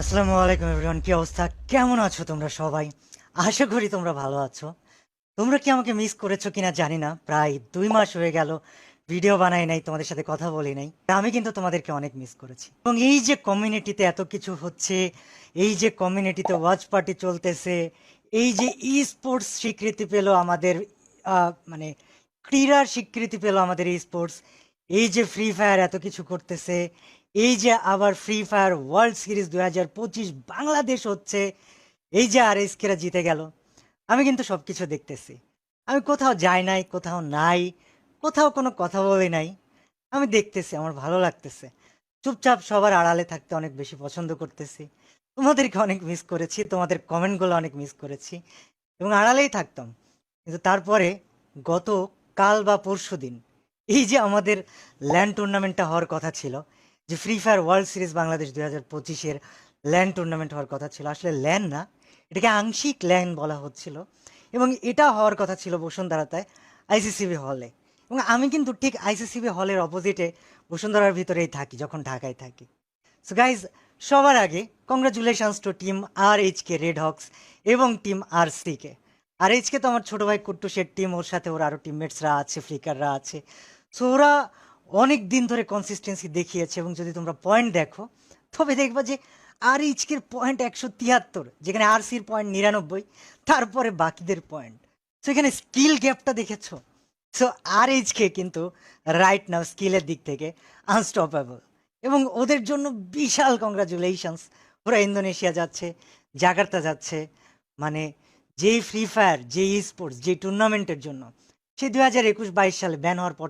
আসসালামু আলাইকুম এভরিওয়ান কি অবস্থা? কেমন আছো তোমরা সবাই? আশা করি তোমরা ভালো আছো। তোমরা কি আমাকে মিস করেছ কিনা জানি না, প্রায় দুই মাস হয়ে গেল ভিডিও বানাই নাই, তোমাদের সাথে কথা বলি নাই। আমি কিন্তু তোমাদেরকে অনেক মিস করেছি। এবং এই যে কমিউনিটিতে এত কিছু হচ্ছে, এই যে কমিউনিটিতে ওয়াচ পার্টি চলতেছে, এই যে ই স্পোর্টস স্বীকৃতি পেল আমাদের মানে ক্রীড়ার স্বীকৃতি পেল আমাদের ই স্পোর্টস এই যে ফ্রি ফায়ার এত কিছু করতেছে এই যে আবার ফ্রি ফায়ার ওয়ার্ল্ড সিরিজ দু হাজার পঁচিশ বাংলাদেশ হচ্ছে, এই যে আর এসকেরা জিতে গেল, আমি কিন্তু সব কিছু দেখতেছি। আমি কোথাও যাই নাই, কোথাও নাই, কোথাও কোনো কথা বলি নাই, আমি দেখতেছি, আমার ভালো লাগতেছে। চুপচাপ সবার আড়ালে থাকতে অনেক বেশি পছন্দ করতেছি। তোমাদেরকে অনেক মিস করেছি, তোমাদের কমেন্টগুলো অনেক মিস করেছি, এবং আড়ালেই থাকতাম। কিন্তু তারপরে গত কাল বা পরশু দিন এই যে আমাদের ল্যান্ড টুর্নামেন্টটা হওয়ার কথা ছিল যে Free Fire World Series Bangladesh দুই হাজার পঁচিশের ল্যান্ড টুর্নামেন্ট হওয়ার কথা ছিল। আসলে ল্যান্ড না, এটাকে আংশিক ল্যান্ড বলা হচ্ছিল। এবং এটা হওয়ার কথা ছিল বসুন্ধরাতে আইসিসিবি হলে এবং আমি কিন্তু ঠিক আইসিসিবি হলের অপোজিটে বসুন্ধরার ভিতরেই থাকি, যখন ঢাকায় থাকি। সো গাইজ সবার আগে congratulations to team R HK red hawks এবং team R C K R H K তো আমার ছোট ভাই কুট্টু কুট্টুসের টিম ওর সাথে ওর আরও টিমমেটসরা আছে ফ্লিকাররা আছে। সো ওরা অনেক দিন ধরে কনসিস্টেন্সি দেখিয়েছে এবং যদি তোমরা পয়েন্ট দেখো, তবে দেখবা যে আর এইচকের পয়েন্ট একশো তিয়াত্তর, যেখানে আর সির পয়েন্ট নিরানব্বই, তারপরে বাকিদের পয়েন্ট সো এখানে স্কিল গ্যাপটা দেখেছ? সো আর এইচকে কিন্তু রাইট নাও স্কিলের দিক থেকে আনস্টপেবল এবং ওদের জন্য বিশাল কংগ্রাচুলেশনস ওরা ইন্দোনেশিয়া যাচ্ছে, জাকার্তা যাচ্ছে মানে যেই ফ্রি ফায়ার যেই স্পোর্টস যেই টুর্নামেন্টের জন্য। সে দুই হাজার একুশ বাইশ সালে ব্যান হওয়ার পর